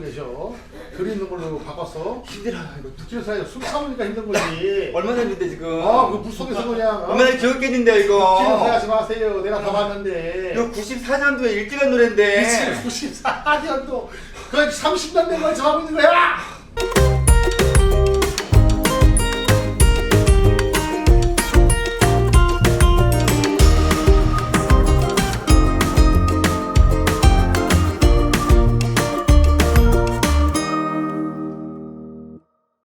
계셔. 들이 있는 걸로 바꿨어. 힘들어 이것도 스트레스 그 사이 숨 참으니까 힘든 거지. 얼마나 힘든데 지금 아, 그 물속에서 그냥. 얼마나 귀엽겠는데 스트레스 이거 하지 마세요. 내가 다 봤는데. 이거 94년도에 일찍한 노래인데 94년도. 그 30년 된걸 저하고 있는 거야!